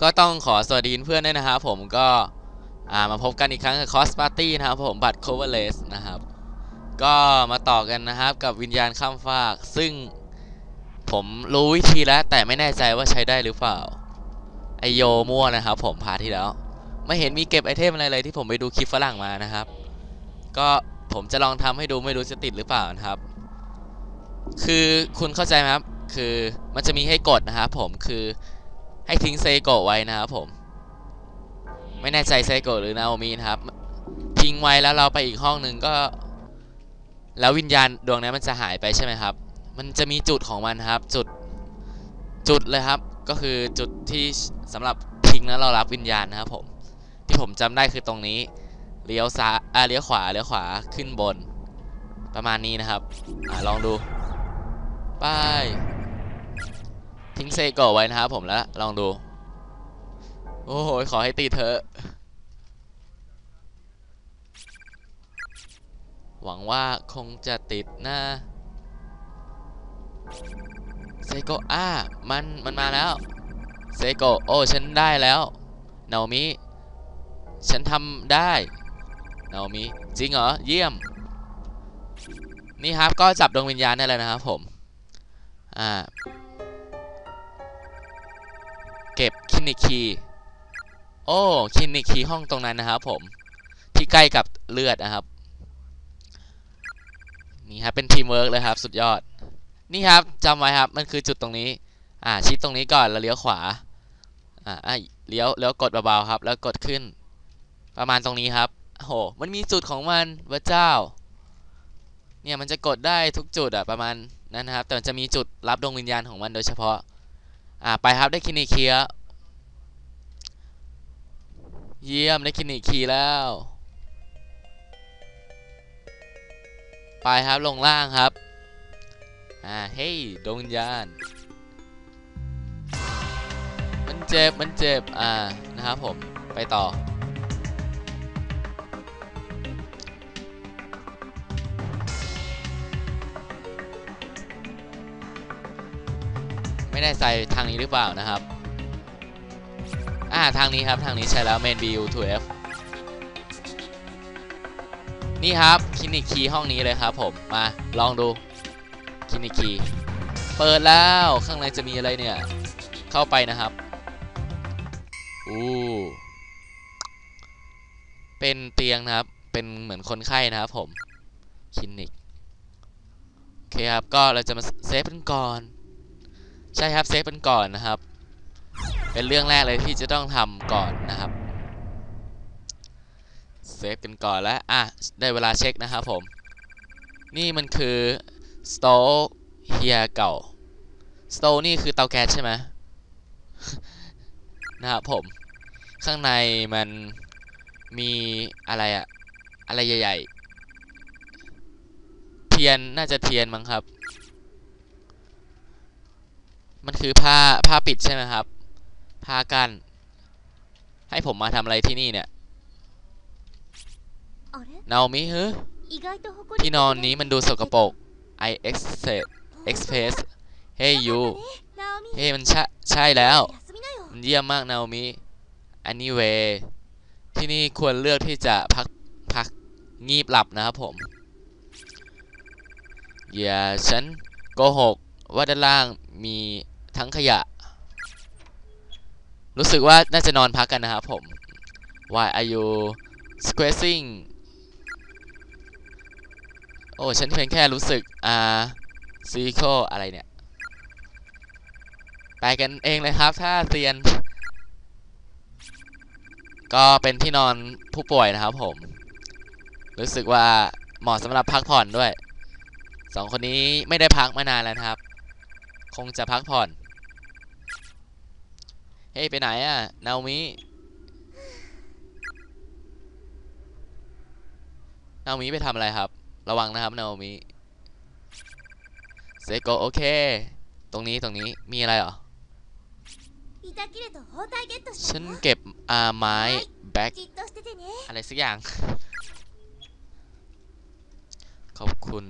ก็ต้องขอสวัสดีเพื่อนด้วยนะครับผมก็มาพบกันอีกครั้งกับคอสปาร์ตี้นะครับผมบัตร coverless นะครับ ก็มาต่อกันนะครับกับวิญญาณข้ามฟาก ซึ่งผมรู้วิธีแล้ว แต่ไม่แน่ใจว่าใช้ได้หรือเปล่า ไอโยมั่วนะครับผมพาทที่แล้ว ไม่เห็นมีเก็บไอเทมอะไรเลยที่ผมไปดูคลิปฝรั่งมานะครับ ก็ผมจะลองทำให้ดูไม่รู้จะติดหรือเปล่านะครับ คือคุณเข้าใจไหมครับ คือมันจะมีให้กดนะครับผมคือ ให้ทิ้งเซโกะไว้นะครับผม ไม่แน่ใจเซโกะหรือนาโอมินะครับ ทิ้งไว้แล้วเราไปอีกห้องหนึ่งก็ แล้ววิญญาณดวงนั้นมันจะหายไปใช่ไหมครับ มันจะมีจุดของมันครับ จุดจุดเลยครับ ก็คือจุดที่สำหรับทิ้งแล้วเรารับวิญญาณนะครับผม ที่ผมจำได้คือตรงนี้เลี้ยวซ้ายอ่าเลี้ยวขวาเลี้ยวขวาขึ้นบน ประมาณนี้นะครับอ่าลองดูไป ทิ้งเซโกะไว้นะครับผมแล้ว ลองดู โอ้โห ขอให้ตีเธอ หวังว่าคงจะติดนะเซโกะอ่ามัน มันมาแล้ว เซโกะโอ้ ฉันได้แล้วนามิ ฉันทำได้นามิ จริงเหรอ เยี่ยม นี่ครับ ก็จับดวงวิญญาณได้แล้วนะครับผม อ่า เก็บคินิคีโอ้คินิคีห้องตรงนั้นนะครับผมที่ใกล้กับเลือดนะครับ นี่ครับเป็นทีมเวิร์กเลยครับ สุดยอด นี่ครับจำไว้ครับมันคือจุดตรงนี้ อ่าชิดตรงนี้ก่อนแล้วเลี้ยวขวาอ่าอะเลี้ยวเลี้ยวกดเบาๆครับ แล้วกดขึ้น ประมาณตรงนี้ครับโหมันมีจุดของมันพระเจ้า เนี่ยมันจะกดได้ทุกจุดอะประมาณนั้นนะครับ แต่มันจะมีจุดรับดวงวิญญาณของมันโดยเฉพาะ อ่าไปครับได้คินิคีแล้วเยี่ยมได้คินิคีแล้ว ไปครับลงล่างครับอ่าเฮ้ยดวงวิญญาณมันเจ็บมันเจ็บอ่านะครับผมไปต่อ แน่ใจทางนี้หรือเปล่านะครับ อ่าทางนี้ครับทางนี้ใช่แล้ว main view to f นี่ครับคลินิกคีห้องนี้เลยครับผมมาลองดูคลินิกคีเปิดแล้วข้างในจะมีอะไรเนี่ย เข้าไปนะครับอู้เป็นเตียงนะครับ เป็นเหมือนคนไข้นะครับผมคลินิกโอเคครับก็เราจะมาเซฟกันก่อน ใช่ครับเซฟกันก่อนนะครับ เป็นเรื่องแรกเลยที่จะต้องทำก่อนนะครับเซฟกันก่อนแล้วอะได้เวลาเช็คนะครับผม นี่มันคือสโตเฮียเก่าสโตนี่คือเตาแก๊สใช่ไหมนะครับผม ข้างในมันมีอะไรอะอะไรใหญ่ ๆ เทียนน่าจะเทียนมั้งครับ มันคือผ้าผ้าปิดใช่ไหมครับ ผ้ากันให้ผมมาทำอะไรที่นี่เนี่ยนามิเฮ้ที่นอนนี้มันดูสกปรก I express Hey you เฮ้มันใช่ใช่แล้วมันเยี่ยมมากนามิ Anyway ที่นี่ควรเลือกที่จะพักพักงีบหลับนะครับผมอย่าฉันโกหกว่าด้านล่างมี ทั้งขยะ รู้สึกว่าน่าจะนอนพักกันนะครับผม Why are you squeezing โอ้ฉันเพียงแค่รู้สึก อ่าซีโคอะไรเนี่ย ไปกันเองเลยครับ ถ้าเซียน ก็เป็นที่นอนผู้ป่วยนะครับผม รู้สึกว่าเหมาะสำหรับพักผ่อนด้วยสองคนนี้ไม่ได้พักมานานแล้วครับ คงจะพักผ่อน เฮ้ยไปไหนอะนาโอมินาโอมิไปทำอะไรครับ ระวังนะครับนาโอมิเซโกโอเค ตรงนี้ตรงนี้มีอะไรเหรอ 板切れと包帯ゲットし ฉั た น よ เก็บอ่าไม้แบ็ค じっとしててね อะไรสักอย่าง ขอบคุณ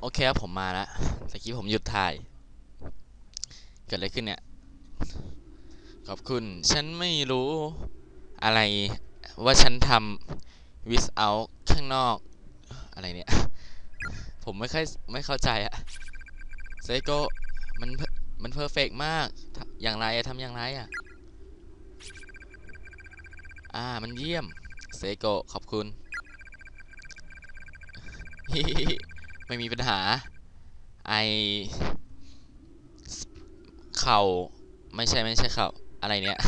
โอเคครับผมมาแล้วตะกี้ผมหยุดถ่าย เกิดอะไรขึ้นเนี่ย ขอบคุณ ฉันไม่รู้อะไรว่าฉันทำ without ข้างนอก อะไรเนี่ย ผมไม่ค่อยไม่เข้าใจอะเซโกมันมันเพอร์เฟกมาก อย่างไรอะทำอย่างไรอะอ่า มันเยี่ยม เซโกขอบคุณ ไม่มีปัญหา ไอเข่าไม่ใช่ไม่ใช่เข่าอะไรเนี่ย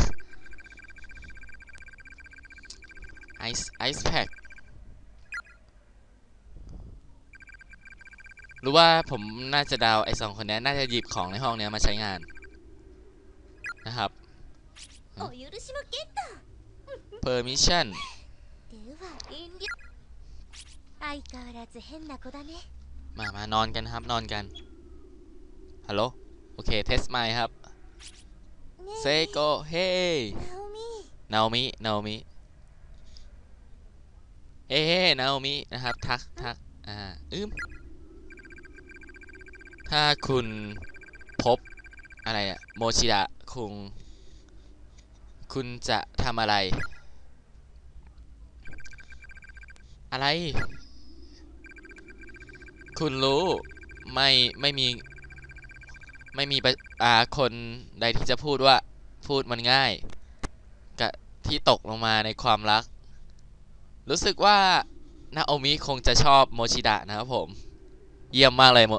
ไอซ์ไอซ์แพ็ครู้ว่าผมน่าจะเดาวไอสองคนนี้น่าจะหยิบของในห้องเนี้ยมาใช้งาน นะครับ お許しもゲット permission では遠慮相変わらず変な子だね มา มานอนกันครับ นอนกัน ฮัลโหล โอเค เทสไมครับ เซโก เฮ้นามินามิเอ้นามินะครับ ทักทักอ่า อืมถ้าคุณพบอะไรอะโมชิดะคุง คุณจะทำอะไร อะไร คุณรู้ไม่ไม่มีไม่มีอ่าคนใดที่จะพูดว่าพูดมันง่ายกับที่ตกลงมาในความรัก รู้สึกว่านาโอมิคงจะชอบโมชิดะนะครับผม เยี่ยมมากเลยโม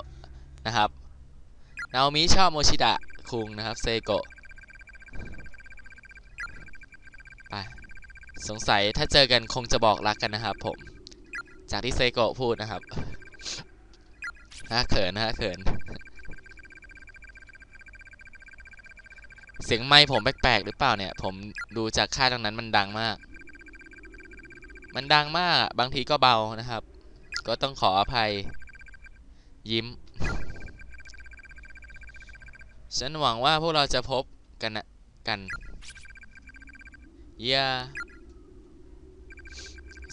นะครับนาโอมิชอบโมชิดะคุงนะครับเซโกะไปสงสัยถ้าเจอกันคงจะบอกรักกันนะครับผม จากที่เซโกะพูดนะครับ น่าเขินน่าเขิน เสียงไมค์ผมแปลกๆหรือเปล่าเนี่ย ผมดูจากค่ายตรงนั้นมันดังมาก มันดังมากบางทีก็เบานะครับ ก็ต้องขออภัย ยิ้ม ฉันหวังว่าพวกเราจะพบกันนะกันเยา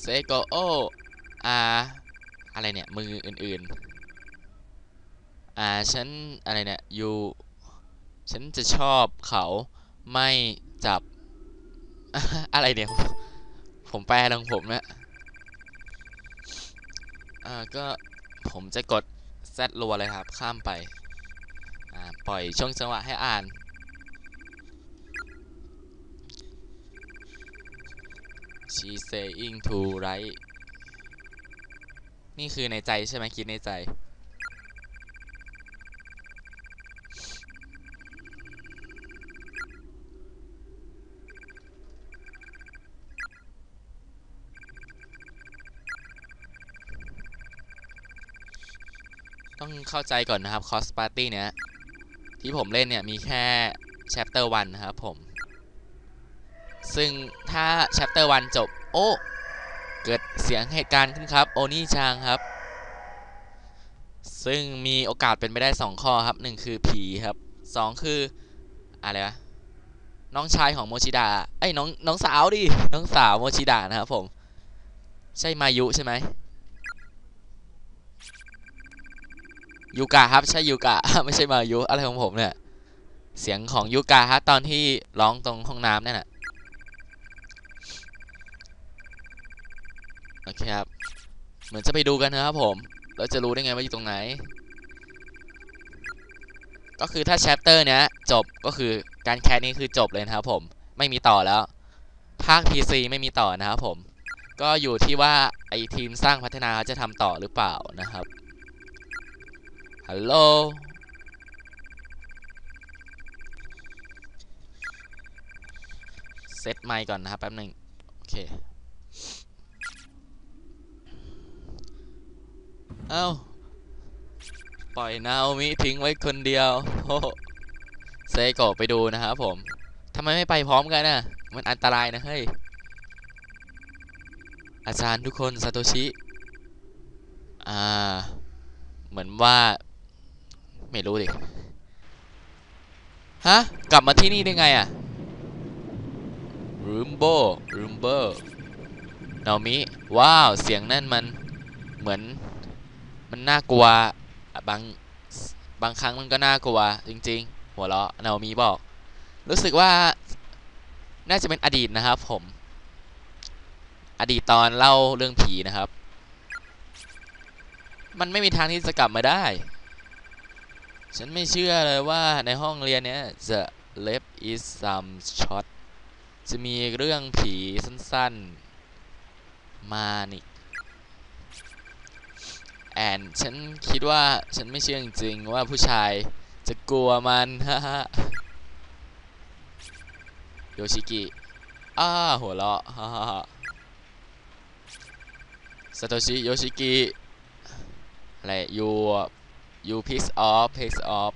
เซโกโออาอะไรเนี่ย มืออื่น ๆ อ่าฉันอะไรเนี่ยอยู่ฉันจะชอบเขาไม่จับ อะไรเนี่ยผมแปลของผมนะอ่าก็ผมจะกด Z รัวเลยครับ ข้ามไปอ่าปล่อยช่วงจังหวะให้อ่าน she saying to right นี่คือในใจใช่ไหมคิดในใจ ต้องเข้าใจก่อนนะครับคอสปาร์ตี้เนี้ยที่ผมเล่นเนี่ยมีแค่ chapter 1นะครับผม ซึ่งถ้า chapter 1จบ โอ้ เกิดเสียงเหตุการณ์ขึ้นครับ โอนี่ชางครับ ซึ่งมีโอกาสเป็นไปได้ 2 ข้อครับ 1 คือผีครับ 2 คือ อะไรวะ น้องชายของโมชิดะเอ้น้องน้องสาวดิ น้องสาวโมชิดะนะครับผม ใช่มายุใช่ไหม ยูกะครับใช่ยูกะไม่ใช่มายุอะไรของผมเนี่ย เสียงของยูกะฮะตอนที่ร้องตรงห้องน้ำนั่นน่ะโอเคครับเหมือนจะไปดูกันนะครับผมเราจะรู้ได้ไงว่าอยู่ตรงไหน ก็คือถ้าแชปเตอร์เนี้ยจบก็คือการแคสนี้คือจบเลยนะครับผมไม่มีต่อแล้ว ภาค PC ไม่มีต่อนะครับผม ก็อยู่ที่ว่าไอทีมสร้างพัฒนาจะทำต่อหรือเปล่านะครับ ฮัลโหลเซตไมค์ก่อนนะครับแป๊บหนึ่งโอเค เอ้า ปล่อยนาโอมิทิ้งไว้คนเดียวโอ้เซโกไปดูนะครับผมทำไมไม่ไปพร้อมกันน่ะ มันอันตรายนะเฮ้ย อาจารย์ทุกคนซาโตชิ อ่า เหมือนว่า ไม่รู้ดิ ฮะ กลับมาที่นี่ได้ไงอะรูมโบรูมเบอร์นามิ ว้าว เสียงนั่นมันเหมือน มันน่ากลัว บาง บางครั้งมันก็น่ากลัว จริง ๆ หัวเราะนาโอมิบอก รู้สึกว่า น่าจะเป็นอดีตนะครับผม อดีตตอนเล่าเรื่องผีนะครับ มันไม่มีทางที่จะกลับมาได้ ฉันไม่เชื่อเลยว่าในห้องเรียนเนี้ยจะ left is some shot จะมีเรื่องผีสั้นๆ มานี่แอนฉันคิดว่าฉันไม่เชื่อจริงๆ ว่าผู้ชายจะกลัวมันฮ่าโยชิกิ อ้า หัวเราะฮ่าฮ่าฮ่าซาโตชิ โยชิกิ อะไร you you piss off piss off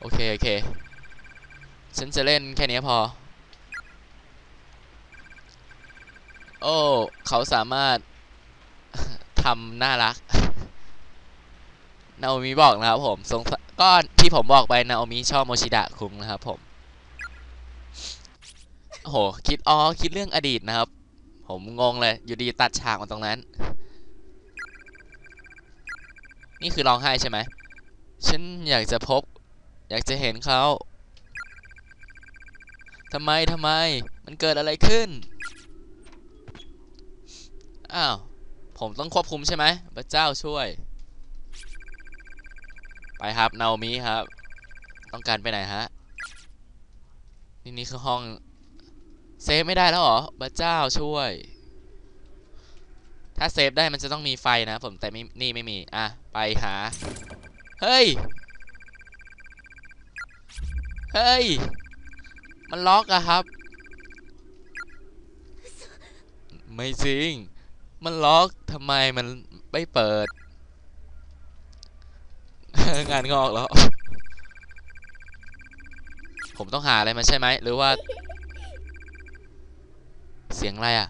โอเค โอเค ฉันจะเล่นแค่นี้พอ โอ้ เขาสามารถทำน่ารัก นาโอมิบอกนะครับผมสงก็ที่ผมบอกไปนาโอมิชอบโมชิดะคุงนะครับผมโอ้โหคิดอ๋อคิดเรื่องอดีตนะครับ ผมงงเลย อยู่ดีตัดฉากมาตรงนั้น นี่คือร้องไห้ใช่ไหม ฉันอยากจะพบ อยากจะเห็นเขาทำไมทำไม มันเกิดอะไรขึ้น อ้าว ผมต้องควบคุมใช่ไหมพระเจ้าช่วย ไปครับนาโอมิครับ ต้องการไปไหนฮะ นี่นี่คือห้อง เซฟไม่ได้แล้วเหรอพระเจ้าช่วย ถ้าเซฟได้มันจะต้องมีไฟนะผมแต่ไม่นี่ไม่มีอะไปหา เฮ้ย เฮ้ย มันล็อกอะครับ ไม่จริง มันล็อกทำไมมันไม่เปิด งานงอกแล้ว ผมต้องหาอะไรมาใช่ไหมหรือว่า เสียงอะไรอะ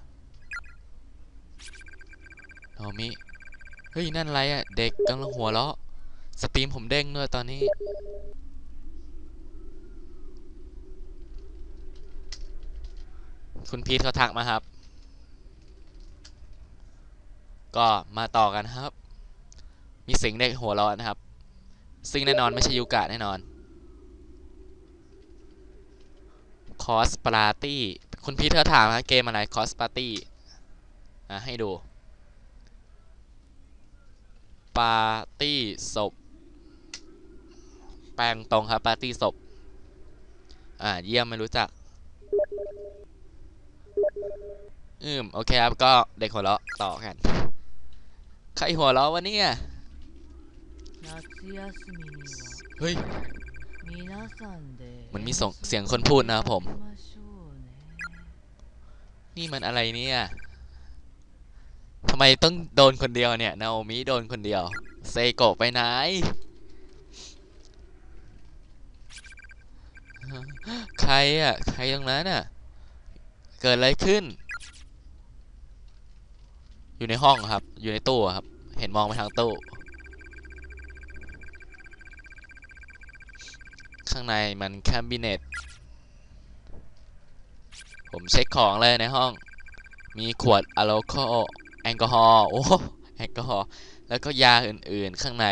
โนมิ เฮ้ย นั่นอะไรอะเด็กกำลังหัวเราะ สตรีมผมเด้งด้วยตอนนี้ คุณพีทเขาทักมาครับ ก็มาต่อกันครับ มีเสียงเด็กหัวเราะนะครับ ซึ่งแน่นอนไม่ใช่ยูกะแน่นอนคอสปาร์ตี้ คุณพีทเขาถามนะเกมอะไรคอสปาร์ตี้ อะ ให้ดู ปาร์ตี้ศพ แปลงตรงครับปาร์ตี้ศพ อ่า เยี่ยมไม่รู้จัก อืม โอเคครับ ก็เด็กหัวเราะต่อกัน ใครหัวเราะวะเนี่ยเฮ้ย มันมีเสียงคนพูดนะครับผม นี่มันอะไรเนี่ย ทำไมต้องโดนคนเดียวเนี่ย นาโอมิโดนคนเดียว เซโกะไปไหน ใครอะ ใครตรงนั้นอะ เกิดอะไรขึ้น อยู่ในห้องครับ อยู่ในตู้ครับ เห็นมองไปทางตู้ ข้างในมันแคมบิเนตผมเช็คของเลยในห้อง มีขวดอะโลโค แอลกอฮอล์โอ้แอลกอฮอล์แล้วก็ยาอื่นๆข้างใน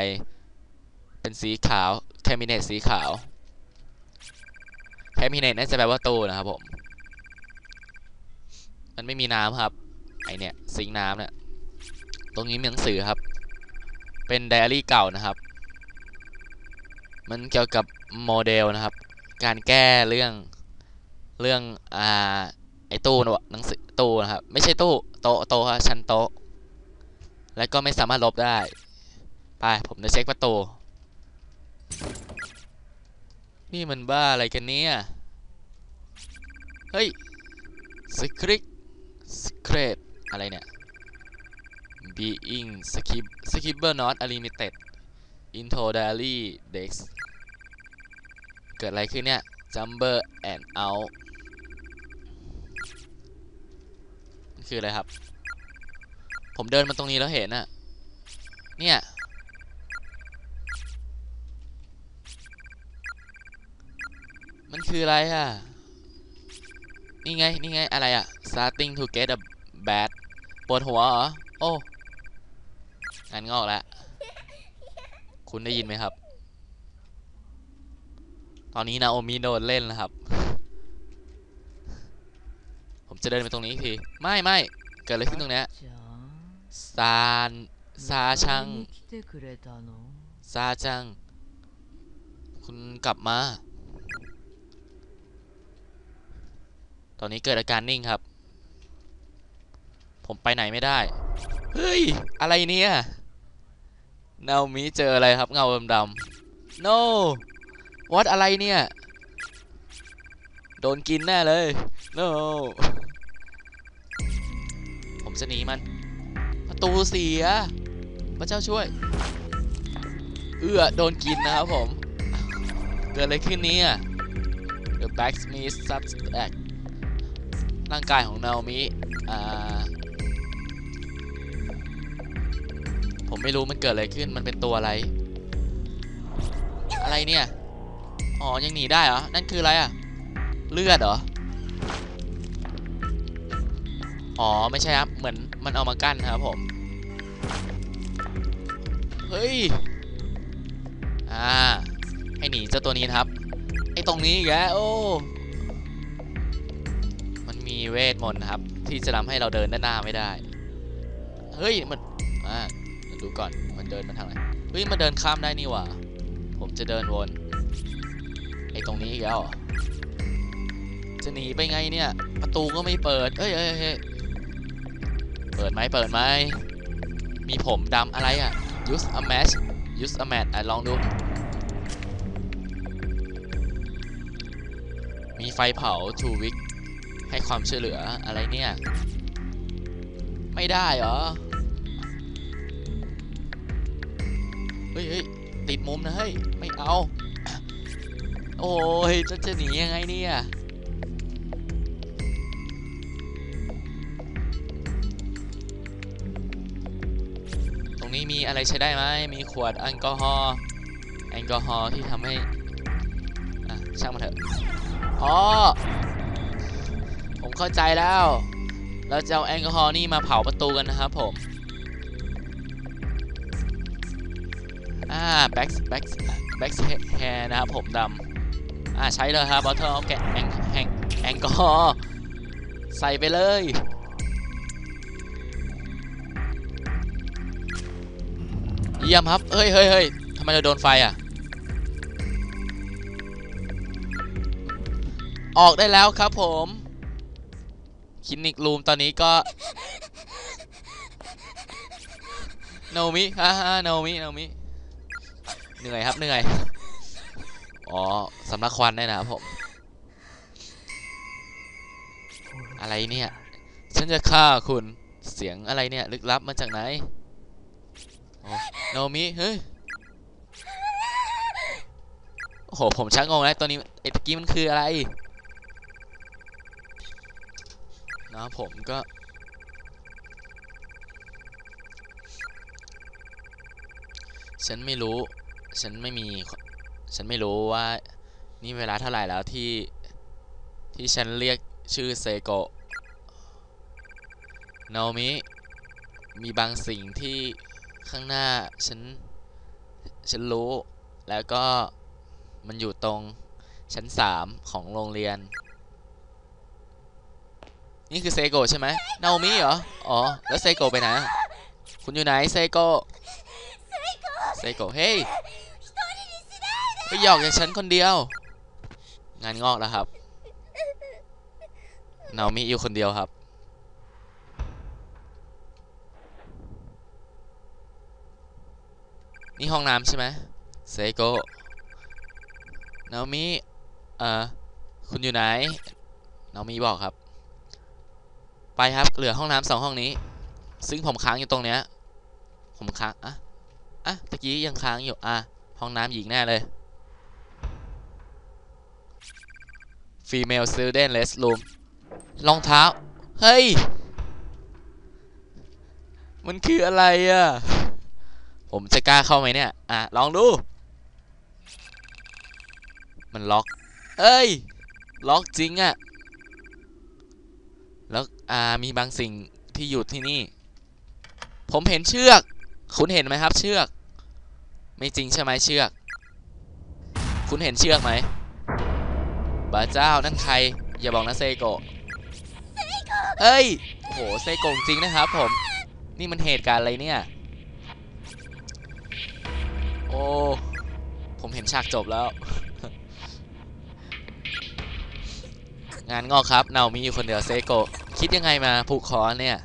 เป็นสีขาวแคมิเนตสีขาวแคมิเนตน่าจะแปลว่าตู้นะครับผม มันไม่มีน้ำครับไอเนี่ยซิงน้ำเนี่ยตรงนี้มีหนังสือครับ เป็นไดอารี่เก่านะครับ มันเกี่ยวกับโมเดลนะครับ การแก้เรื่องเรื่องอ่าไอตู้นะหนังสือตู้นะครับ ไม่ใช่ตู้ โต๊ะโต๊ะครับชั้นโต๊ะ แล้วก็ไม่สามารถลบได้ ไป ผมจะเช็คประตู นี่มันบ้าอะไรกันเนี่ย เฮ้ย secret secret อะไรเนี่ย being skip skipper not unlimited into diary dex เกิดอะไรขึ้นเนี่ย jumper and out มัน คืออะไรครับ ผมเดินมาตรงนี้แล้วเห็นอะเนี่ย มันคืออะไรอะนี่ไง นี่ไง อะไรอะ starting to get a bad ปวดหัวเหรอ โอ้งานงอกแล้วคุณได้ยินไหมครับ ตอนนี้นาโอมิโดนเล่นแล้วครับ ผมจะเดินไปตรงนี้พี่ไม่ไม่เกิดอะไรขึ้นตรงนี้ซาซาชังซาชัง คุณกลับมา ตอนนี้เกิดอาการนิ่งครับ ผมไปไหนไม่ได้ เฮ้ย อะไรเนี่ยเนามีเจออะไรครับเงาดำๆ no what อะไรเนี่ย โดนกินแน่เลย no จะหนีมัน ประตูเสีย พระเจ้าช่วย เอื้อโดนกินนะครับผม เกิดอะไรขึ้นเนี่ย The Blacksmith Substack ร่างกายของนาโอมิอ่าผมไม่รู้มันเกิดอะไรขึ้น มันเป็นตัวอะไร อะไรเนี่ย อ๋อ ยังหนีได้เหรอ นั่นคืออะไรอะเลือดเหรอ อ๋อ ไม่ใช่ครับ เหมือนมันเอามากั้นครับผม เฮ้ย อ่า ให้หนีเจ้าตัวนี้นะครับ ไอ้ตรงนี้อีกแล้วโอ้มันมีเวทมนต์นะครับ ที่จะทำให้เราเดินด้านหน้าไม่ได้ เฮ้ย มัน อ่าดูก่อน มันเดินมาทางไหน เฮ้ย มันเดินข้ามได้นี่หว่า ผมจะเดินวน ไอ้ตรงนี้อีกแล้วเหรอจะหนีไปไงเนี่ย ประตูก็ไม่เปิดเอ้ยเอ้ย เปิดไหมเปิดไหมมีผมดำอะไรอะ use a match use a match อะลองดู มีไฟเผา two wick ให้ความช่วยเหลืออะไรเนี่ย ไม่ได้เหรอ เฮ้ยเฮ้ยติดมุมนะเฮ้ย ไม่เอา โอ้ยจะจะหนียังไงเนี่ย อะไรใช้ได้ไหมมีขวดแอลกอฮอล์แอลกอฮอล์ที่ทำให้อะช่างมันเถอะอ๋อผมเข้าใจแล้ว เราจะเอาแอลกอฮอล์นี่มาเผาประตูกันนะครับผมอ่า back back back hair นะครับผมดำอ่าใช้เลยครับ bottle of แกแองแองแอลกอฮอล์ใส่ไปเลย ยี่ยมครับ เฮ้ยเฮ้ยเฮ้ยทำไมเราโดนไฟอะ ออกได้แล้วครับผม คลินิกรูมตอนนี้ก็โนมิฮ่าฮ่าโนมิโนมิเหนื่อยครับเหนื่อย อ๋อสำลักควันได้นะครับผม อะไรเนี่ย ฉันจะฆ่าคุณ เสียงอะไรเนี่ย ลึกลับมาจากไหน โนมิเฮ้ยโอ้โหผมชักงงแล้วตัวนี้ไอ้ตะกี้มันคืออะไรนะผมก็ ฉันไม่รู้ ฉันไม่มี ฉันไม่รู้ว่า นี่เวลาเท่าไหร่แล้วที่ ที่ฉันเรียกชื่อเซโกะนามิมีบางสิ่งที่ ข้างหน้าฉันฉันรู้ แล้วก็มันอยู่ตรงชั้นสามของโรงเรียน นี่คือเซโกะใช่ไหมนาโอมิเหรอ อ๋อ แล้วเซโกะไปไหน คุณอยู่ไหนเซโกะเซโกะเฮ้ยไปหยอกอย่างฉันคนเดียว งานงอกแล้วครับนาโอมิอยู่คนเดียวครับ นี่ห้องน้ำใช่ไหมเซโกนามิเอ่อคุณอยู่ไหนนามิบอกครับ ไปครับเหลือห้องน้ำสองห้องนี้ ซึ่งผมค้างอยู่ตรงเนี้ยผมค้างอะอะตะกี้ยังค้างอยู่อะห้องน้ำหญิงแน่เลย female student restroom รองเท้า เฮ้ย มันคืออะไรอะ ผมจะกล้าเข้าไหมเนี่ย อะ ลองดู มันล็อก เอ้ย ล็อกจริงอะแล้วอ่ามีบางสิ่งที่อยู่ที่นี่ ผมเห็นเชือก คุณเห็นไหมครับ เชือก ไม่จริงใช่ไหมเชือก คุณเห็นเชือกไหมบ้าเจ้านั่นใคร อย่าบอกนะเซโกะเอ้ยโอ้โหเซโกะจริงนะครับผม นี่มันเหตุการณ์อะไรเนี่ย โอ้ ผมเห็นฉากจบแล้ว งานงอกครับเนามีอยู่คนเดียวเซโกคิดยังไงมาผูกคอเนี่ย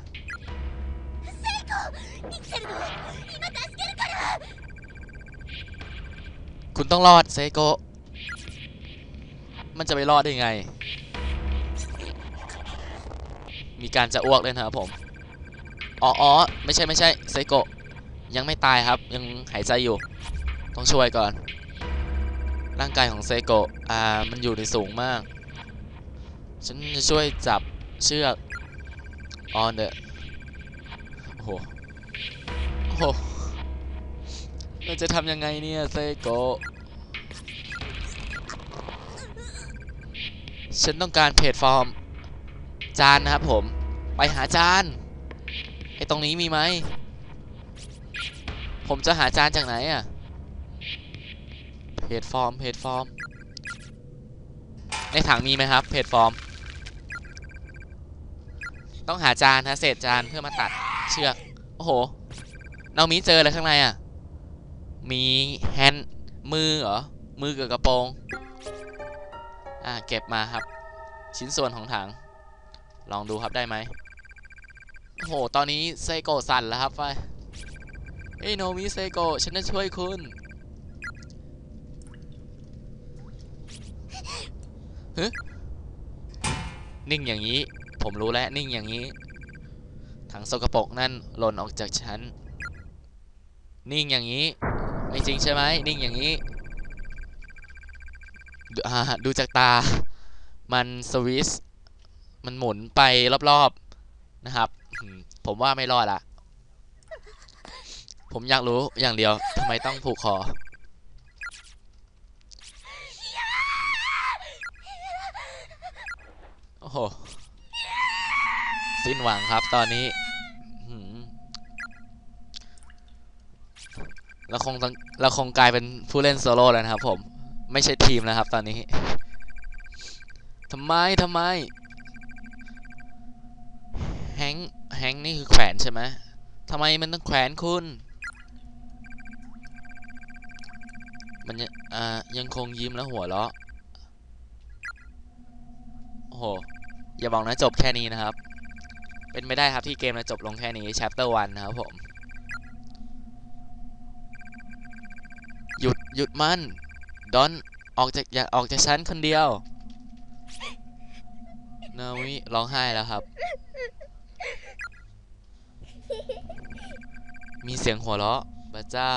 คุณต้องรอดเซโกมันจะไปรอดได้ไง มีการจะอ้วกเลยนะครับผม อ๋อไม่ใช่ไม่ใช่เซโกยังไม่ตายครับ ยังหายใจอยู่ ต้องช่วยก่อน ร่างกายของเซโกะอ่า มันอยู่ในสูงมาก ฉันจะช่วยจับเชือกออนเดอะโอ้โหโอ้โหเราจะทำยังไงเนี่ยเซโกะฉันต้องการเพจฟอร์ม จานนะครับผม ไปหาจานไอตรงนี้มีไหม ผมจะหาจานจากไหนอะ เพจฟอร์มเพจฟอร์ม ในถังมีไหมครับเพจฟอร์ม ต้องหาจานนะเศษจานเพื่อมาตัดเชือก โอ้โหน้องมีเจออะไรข้างในอะ มีแฮนด์มือเหรอ มือกับกระโปรงอ่าเก็บมาครับ ชิ้นส่วนของถัง ลองดูครับได้ไหมโอ้โห ตอนนี้เซโกสั่นแล้วครับไฟเอ้ยโนมิเซโกฉันจะช่วยคุณ นิ่งอย่างนี้ ผมรู้แล้วนิ่งอย่างนี้ ถังสกปรกนั่นหล่นออกจากฉัน นิ่งอย่างนี้ ไม่จริงใช่ไหม นิ่งอย่างนี้ ดูอ่าดูจากตา มันสวิส มันหมุนไปรอบๆ นะครับ ผมว่าไม่รอดละผมอยากรู้อย่างเดียวทำไมต้องผูกคอ โอ้โห สิ้นหวังครับตอนนี้ เราคงต้องเราคงกลายเป็นผู้เล่นโซโล่แล้วนะครับผม ไม่ใช่ทีมแล้วครับตอนนี้ ทำไมทำไม แฮงแฮงนี่คือแขวนใช่ไหมทำไมมันต้องแขวนคุณมันยังยังคงยิ้มแล้วหัวเราะโอ้โห อย่าบอกนะจบแค่นี้นะครับ เป็นไม่ได้ครับที่เกมจะจบลงแค่นี้ chapter 1 นะครับผม หยุดหยุดมันดอนออกจากอย่าออกจากชั้นคนเดียวนาวิร้องไห้แล้วครับ มีเสียงหัวเราะพระเจ้า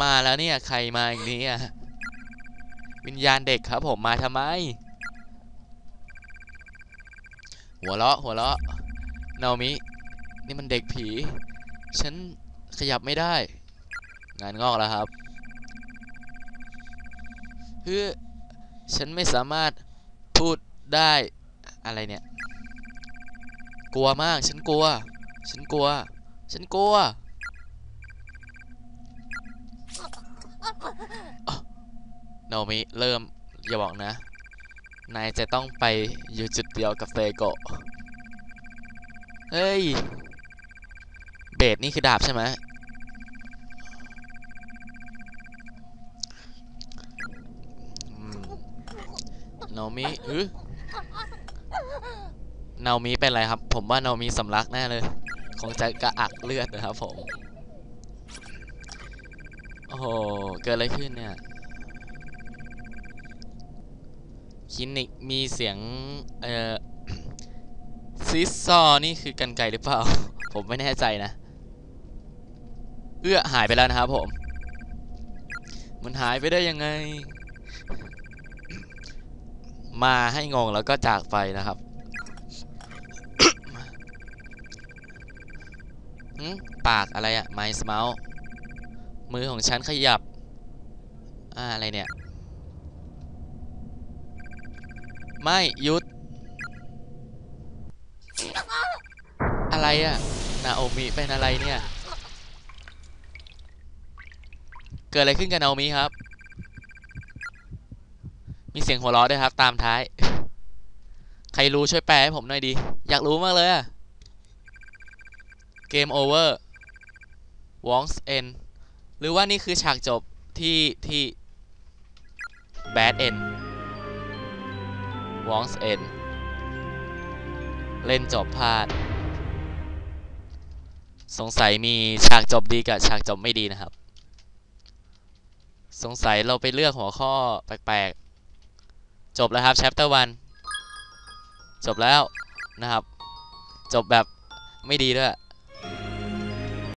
มาแล้วเนี่ย ใครมาอีกเนี่ยวิญญาณเด็กครับผมมาทำไม หัวเราะหัวเราะนามิ นี่มันเด็กผี ฉันขยับไม่ได้ งานงอกแล้วครับเฮ้ยฉันไม่สามารถพูดได้อะไรเนี่ย กลัวมาก ฉันกลัว ฉันกลัว ฉันกลัว โนมิ เริ่ม อย่าบอกนะ นายจะต้องไปอยู่จุดเดียวกับเซโกะ เฮ้ย เบสนี่คือดาบใช่ไหมอืมนามิเออนามิเป็นไรครับ ผมว่านามิสำลักแน่เลย คงจะกระอักเลือดนะครับผม โอ้โห เกิดอะไรขึ้นเนี่ย คลินิกมีเสียง เอ่อซิสซอนี่คือกันไกหรือเปล่า ผมไม่แน่ใจนะ เอื้อหายไปแล้วนะครับผม มันหายไปได้ยังไง มาให้งงแล้วก็จากไปนะครับหึปากอะไรอะ My Smile มือของฉันขยับ อ่า อะไรเนี่ย ไม่หยุด อะไรอะนาโอมิเป็นอะไรเนี่ย เกิดอะไรขึ้นกับนาโอมิครับ มีเสียงหัวเราะด้วยครับ ตามท้าย ใครรู้ช่วยแปลให้ผมหน่อยดี อยากรู้มากเลยอะเกมโอเวอร์ Wong's End หรือว่านี่คือฉากจบที่ที่แบดเอน Bad End Wong's End เล่นจบพลาด สงสัยมีฉากจบดีกับฉากจบไม่ดีนะครับ สงสัยเราไปเลือกหัวข้อแปลกๆ จบแล้วครับ chapter 1 จบแล้วนะครับ จบแบบไม่ดีด้วย